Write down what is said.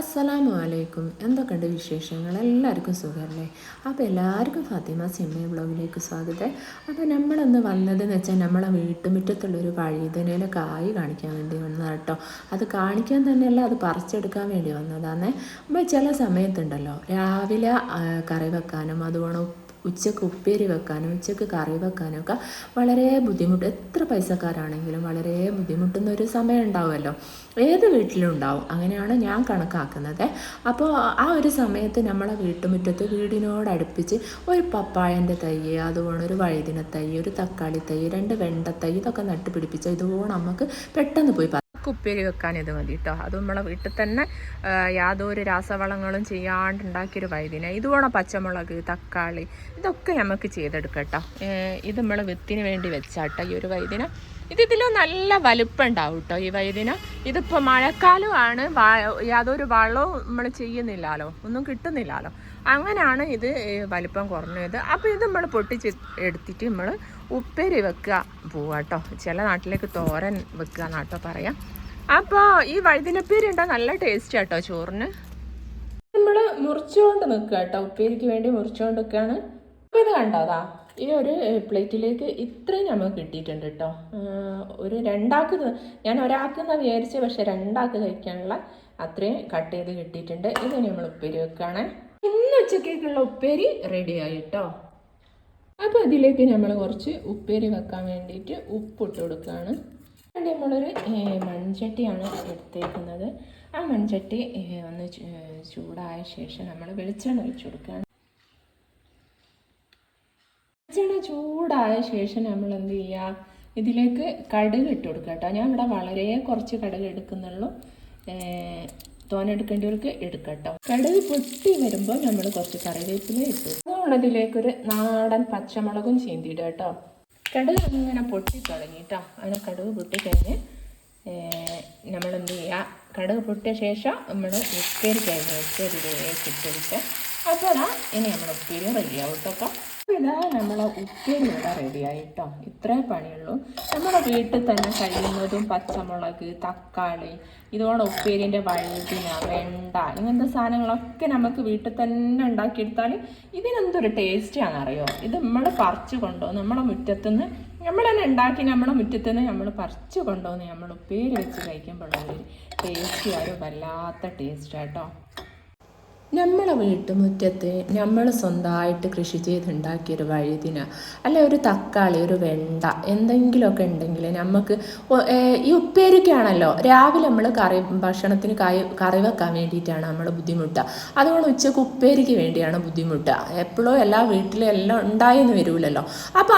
അസ്സലാമു അലൈക്കും എന്തൊക്കെയുണ്ട് വിശേഷങ്ങൾ? എല്ലാവർക്കും സുഖമല്ലേ? അപ്പോൾ എല്ലാവർക്കും ഫാത്തിമ സിമ്മ ബ്ലോഗിലേക്ക് സ്വാഗതം. അപ്പോൾ നമ്മളൊന്ന് വന്നതെന്ന് വെച്ചാൽ നമ്മളെ വീട്ടുമുറ്റത്തുള്ളൊരു വഴുതനയിലെ കായ് കാണിക്കാൻ വേണ്ടി വന്നതാണ് കേട്ടോ. അത് കാണിക്കാൻ തന്നെയല്ല അത് പറിച്ചെടുക്കാൻ വേണ്ടി വന്നതാണ് അപ്പോൾ ചില സമയത്തുണ്ടല്ലോ രാവിലെ കറി വെക്കാനും അതുപോലെ ഉച്ചയ്ക്ക് ഉപ്പേരി വെക്കാനും ഉച്ചയ്ക്ക് കറി വെക്കാനും ഒക്കെ വളരെ ബുദ്ധിമുട്ട് എത്ര പൈസക്കാരാണെങ്കിലും വളരെ ബുദ്ധിമുട്ടുന്ന ഒരു സമയം ഉണ്ടാവുമല്ലോ. ഏത് വീട്ടിലും ഉണ്ടാവും. അങ്ങനെയാണ് ഞാൻ കണക്കാക്കുന്നത്. അപ്പോൾ ആ ഒരു സമയത്ത് നമ്മളെ വീട്ടുമുറ്റത്ത് വീടിനോടടുപ്പിച്ച് ഒരു പപ്പായന്റെ തൈ അതുപോലെ ഒരു വഴുതിന തൈ ഒരു തക്കാളി തൈ രണ്ട് വെണ്ട തൈ ഇതൊക്കെ നട്ടുപിടിപ്പിച്ച് ഇതുപോലെ നമുക്ക് പെട്ടെന്ന് പോയി ഉപ്പേരി വെക്കാൻ ഇത് മതി കേട്ടോ അത് നമ്മളെ വീട്ടിൽ തന്നെ യാതൊരു രാസവളങ്ങളും ചെയ്യാണ്ട് ഉണ്ടാക്കിയൊരു വൈദ്യന. ഇതുപോലെ പച്ചമുളക് തക്കാളി ഇതൊക്കെ നമുക്ക് ചെയ്തെടുക്കാം കേട്ടോ ഇത് നമ്മൾ വിത്തിന് വേണ്ടി വെച്ചാട്ടോ ഈ ഒരു വൈദ്യന. ഇത് ഇതിലും നല്ല വലുപ്പം ഉണ്ടാവും കേട്ടോ ഈ വൈദിന ഇതിപ്പോൾ മഴക്കാലമാണ് യാതൊരു വളവും നമ്മൾ ചെയ്യുന്നില്ലല്ലോ ഒന്നും കിട്ടുന്നില്ലല്ലോ. അങ്ങനെയാണ് ഇത് വലുപ്പം കുറഞ്ഞത്. അപ്പോൾ ഇത് നമ്മൾ പൊട്ടിച്ച് എടുത്തിട്ട് നമ്മൾ ഉപ്പേരി വെക്കുക പോവുക കേട്ടോ ചില നാട്ടിലേക്ക് തോരൻ വെക്കുക എന്നാട്ടോ പറയാം. അപ്പോൾ ഈ വഴുതിനപ്പേരി ഉണ്ടോ? നല്ല ടേസ്റ്റ് കേട്ടോ ചോറിന്. നമ്മൾ മുറിച്ചുകൊണ്ട് നിൽക്കുക കേട്ടോ ഉപ്പേരിക്ക് വേണ്ടി മുറിച്ചുകൊണ്ട് നിൽക്കുകയാണ് അപ്പോൾ ഇത് കണ്ടോതാ ഈ ഒരു പ്ലേറ്റിലേക്ക് ഇത്രയും നമുക്ക് കിട്ടിയിട്ടുണ്ട് കേട്ടോ ഒരു രണ്ടാൾക്ക് ഞാൻ ഒരാൾക്ക് എന്നാണ് വിചാരിച്ചത് പക്ഷെ രണ്ടാൾക്ക് കഴിക്കാനുള്ള അത്രയും കട്ട് ചെയ്ത് കിട്ടിയിട്ടുണ്ട്. ഇത് നമ്മൾ ഉപ്പേരി വെക്കുകയാണ് ഇന്ന് ഉച്ചക്കേക്കുള്ള ഉപ്പേരി റെഡിയായി കേട്ടോ അപ്പോൾ ഇതിലേക്ക് നമ്മൾ കുറച്ച് ഉപ്പേരി വെക്കാൻ വേണ്ടിയിട്ട് ഉപ്പിട്ട് കൊടുക്കുകയാണ് വേണ്ടി നമ്മളൊരു മൺചട്ടിയാണ് എടുത്തേക്കുന്നത്. ആ മൺചട്ടി ഒന്ന് ചൂടായ ശേഷം നമ്മൾ വെളിച്ചെണ്ണ ഒഴിച്ചു കൊടുക്കുകയാണ് വെളിച്ചെണ്ണ ചൂടായ ശേഷം നമ്മൾ എന്ത് ചെയ്യുക ഇതിലേക്ക് കടുക് ഇട്ട് കൊടുക്കുക കേട്ടോ. ഞാൻ ഇവിടെ വളരെ കുറച്ച് കടുക് എടുക്കുന്നുള്ളൂ. തോനെ എടുക്കേണ്ടവർക്ക് കടുക് പൊട്ടി വരുമ്പോൾ നമ്മൾ കുറച്ച് കറിവേപ്പില ഇട്ടു അതുള്ളതിലേക്കൊരു നാടൻ പച്ചമുളകും ചീന്തിയിടുക കേട്ടോ. കടുക് ഇങ്ങനെ പൊട്ടി തുടങ്ങി കേട്ടോ. അങ്ങനെ കടുക് പൊട്ടിക്കഴിഞ്ഞ് നമ്മൾ എന്ത് ചെയ്യുക കടുക് പൊട്ടിയ ശേഷം നമ്മൾ ഉപ്പേരി കഴിഞ്ഞ് ഉപ്പേരിയിലേക്ക് ഇട്ടിട്ട് അപ്പോൾ ഇനി നമ്മൾ ഉപ്പേരി റെഡിയാവും കേട്ടോ. ഇതാ നമ്മളെ ഉപ്പേരി ഇവിടെ റെഡിയായി കേട്ടോ ഇത്രേ പണിയുള്ളൂ. നമ്മുടെ വീട്ടിൽ തന്നെ കഴിയുന്നതും പച്ചമുളക് തക്കാളി ഇതുപോലെ ഉപ്പേരിന്റെ വഴുതിന വെണ്ട ഇങ്ങനത്തെ സാധനങ്ങളൊക്കെ നമുക്ക് വീട്ടിൽ തന്നെ ഉണ്ടാക്കിയെടുത്താൽ ഇതിനെന്തൊരു ടേസ്റ്റാണെന്നറിയോ ഇത് നമ്മൾ പറിച്ചു കൊണ്ടുപോകും നമ്മുടെ മുറ്റത്തുനിന്ന് നമ്മൾ തന്നെ ഉണ്ടാക്കി നമ്മുടെ മുറ്റത്തുനിന്ന് നമ്മൾ പറിച്ചു കൊണ്ടുവന്ന് നമ്മൾ ഉപ്പേരി വെച്ച് കഴിക്കുമ്പോഴുള്ളൊരു ടേസ്റ്റ് ഒരു വല്ലാത്ത ടേസ്റ്റാട്ടോ നമ്മളെ വീട്ടുമുറ്റത്ത് നമ്മൾ സ്വന്തമായിട്ട് കൃഷി ചെയ്തുണ്ടാക്കിയൊരു വഴുതിന അല്ലെ ഒരു തക്കാളി ഒരു വെണ്ട എന്തെങ്കിലുമൊക്കെ ഉണ്ടെങ്കിൽ നമുക്ക് ഈ ഉപ്പേരിക്കാണല്ലോ. രാവിലെ നമ്മൾ കറി ഭക്ഷണത്തിന് കറി കറി വെക്കാൻ വേണ്ടിയിട്ടാണ് നമ്മൾ ബുദ്ധിമുട്ടുക അതുകൊണ്ട് ഉച്ചയ്ക്ക് ഉപ്പേരിക്ക് വേണ്ടിയാണ് ബുദ്ധിമുട്ടുക എപ്പോഴും എല്ലാ വീട്ടിലും എല്ലാം ഉണ്ടായെന്ന് വരൂലല്ലോ. അപ്പം